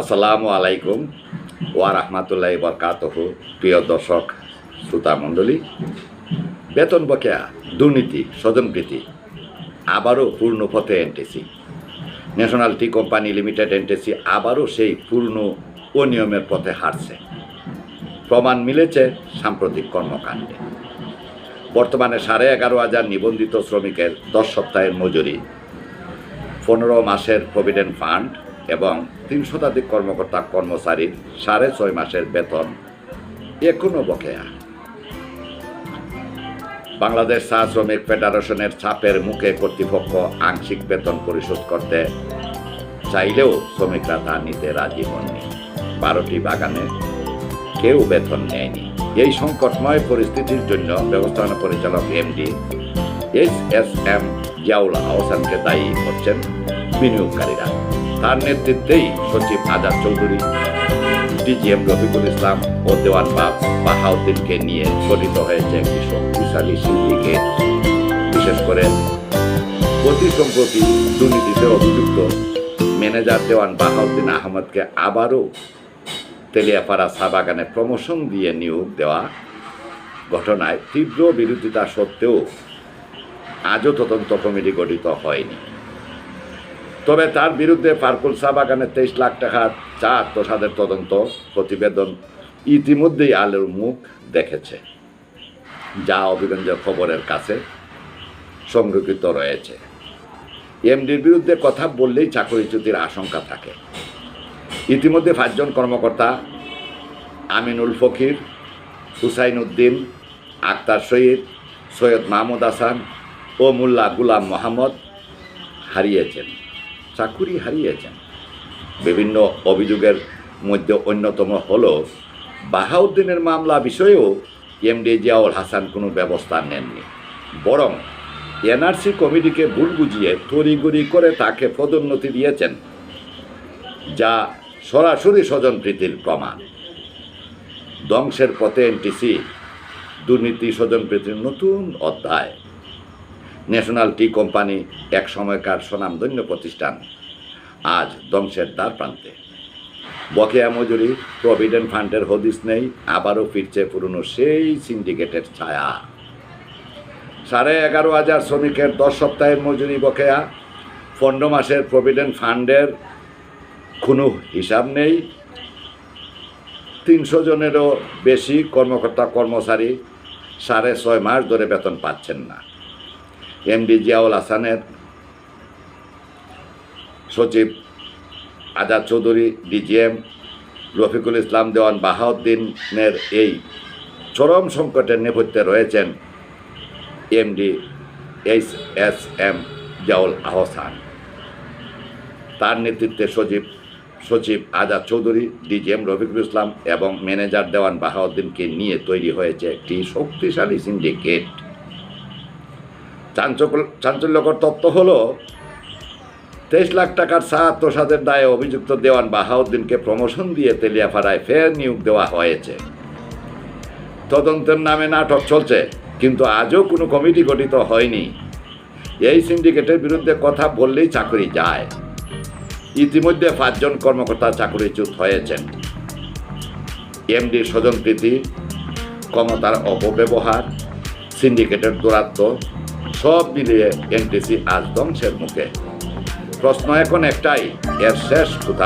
আসসালামু আলাইকুম ওয়া রাহমাতুল্লাহ বরকাতহ। প্রিয় দর্শক, শ্রোতা মণ্ডলী, বেতন বকেয়া, দুর্নীতি, স্বজনপ্রীতি, আবারও পূর্ণ পথে NTC. National Tea Company Limited NTC আবারও সেই পূর্ণ অনিয়মের পথে হারছে প্রমাণ মিলেছে সাম্প্রতিক কর্মকাণ্ডে। বর্তমানে সাড়ে এগারো হাজার নিবন্ধিত শ্রমিকের দশ সপ্তাহের মজুরি। পনেরো মাসের প্রভিডেন্ট ফান্ড এবং তিন শতাধিক কর্মকর্তা কর্মচারীর সাড়ে ছয় মাসের বেতন এখনও বকেয়া। বাংলাদেশ চা শ্রমিক ফেডারেশনের ছাপের মুখে কর্তৃপক্ষ আংশিক বেতন পরিশোধ করতে চাইলেও শ্রমিকরা তা নিতে রাজি হননি। বারোটি বাগানে কেউ বেতন নেয়নি। এই সংকটময় পরিস্থিতির জন্য ব্যবস্থাপনা পরিচালক MD S S M Ziaul আহসানকে দায়ী করছেন বিনিয়োগকারীরা। তার নেতৃত্বেই সচিব আজাদ চৌধুরী, ডিজিএম রফিকুল ইসলাম ও দেওয়ান বাব বাহাউদ্দিনকে নিয়ে গঠিত হয়েছে একটি শক্তিশালী সিন্ডিকেট। বিশেষ করে অতি সম্প্রতি দুর্নীতিতে অভিযুক্ত ম্যানেজার দেওয়ান বাহাউদ্দিন আহমদকে আবারও তেলিয়াপাড়া চা বাগানে প্রমোশন দিয়ে নিয়োগ দেওয়া ঘটনায় তীব্র বিরোধিতা সত্ত্বেও আজও তদন্ত কমিটি গঠিত হয়নি। তবে তার বিরুদ্ধে পার্কুল চা বাগানে তেইশ লাখ টাকার চা আত্মসাদের তদন্ত প্রতিবেদন ইতিমধ্যেই আলোর মুখ দেখেছে। যা অভিগঞ্জ খবরের কাছে সংরক্ষিত রয়েছে। এমডির বিরুদ্ধে কথা বললেই চাকরিচ্যুতির আশঙ্কা থাকে। ইতিমধ্যে পাঁচজন কর্মকর্তা আমিনুল ফকির, হুসাইন উদ্দিন, আক্তার শহীদ, সৈয়দ মাহমুদ হাসান ও মোল্লা গুলাম মোহাম্মদ হারিয়েছেন। চাকুরি হারিয়েছেন। বিভিন্ন অভিযোগের মধ্যে অন্যতম হল, বাহাউদ্দিনের মামলা বিষয়েও এমডি জিয়াউল হাসান কোনো ব্যবস্থা নেননি। বরং এনআরসি কমিটিকে ভুল বুঝিয়ে তড়িগড়ি করে তাকে পদোন্নতি দিয়েছেন, যা সরাসরি স্বজনপ্রীতির প্রমাণ। ধ্বংসের পথে এনটিসি দুর্নীতি স্বজনপ্রীতির নতুন অধ্যায়। ন্যাশনাল টি কোম্পানি এক সময়কার স্বনামধন্য প্রতিষ্ঠান। আজ ধ্বংসের দ্বার প্রান্তে। বকেয়া মজুরি প্রভিডেন্ট ফান্ডের হদিস নেই, আবারও ফিরছে পুরনো সেই সিন্ডিকেটের ছায়া। সাড়ে এগারো হাজার শ্রমিকের দশ সপ্তাহের মজুরি বকেয়া। পনেরো মাসের প্রভিডেন্ট ফান্ডের কোনো হিসাব নেই। তিনশো জনেরও বেশি কর্মকর্তা কর্মচারী সাড়ে ছয় মাস ধরে বেতন পাচ্ছেন না। এমডি জিয়াউল হাসানের সচিব আজাদ চৌধুরী ডিজিএম রফিকুল ইসলাম দেওয়ান বাহাউদ্দিনের এই চরম সংকটের নেপথ্যে রয়েছেন MD H S M Ziaul Ahsan তার নেতৃত্বে সচিব সচিব আজাদ চৌধুরী ডিজিএম রফিকুল ইসলাম এবং ম্যানেজার দেওয়ান বাহাউদ্দিনকে নিয়ে তৈরি হয়েছে একটি শক্তিশালী সিন্ডিকেট। চাঞ্চল্য চাঞ্চল্যকর তত্ত্ব হল, তেইশ লাখ টাকার আত্মসাদের দায়ে অভিযুক্ত দেওয়ান বাহাউদ্দিনকে প্রমোশন দিয়ে তেলিয়াপাড়ায় ফের নিয়োগ দেওয়া হয়েছে। তদন্তের নামে নাটক চলছে, কিন্তু আজও কোনো কমিটি গঠিত হয়নি। এই সিন্ডিকেটের বিরুদ্ধে কথা বললেই চাকরি যায়। ইতিমধ্যে পাঁচজন কর্মকর্তা চাকরিচ্যুত হয়েছেন। এমডি স্বজনপ্রীতি ক্ষমতার অপব্যবহার, সিন্ডিকেটের দৌরাত্ম সব মিলিয়ে এনটিসি আজ ধ্বংসের মুখে। প্রশ্ন এখন একটাই এর শেষ কোথা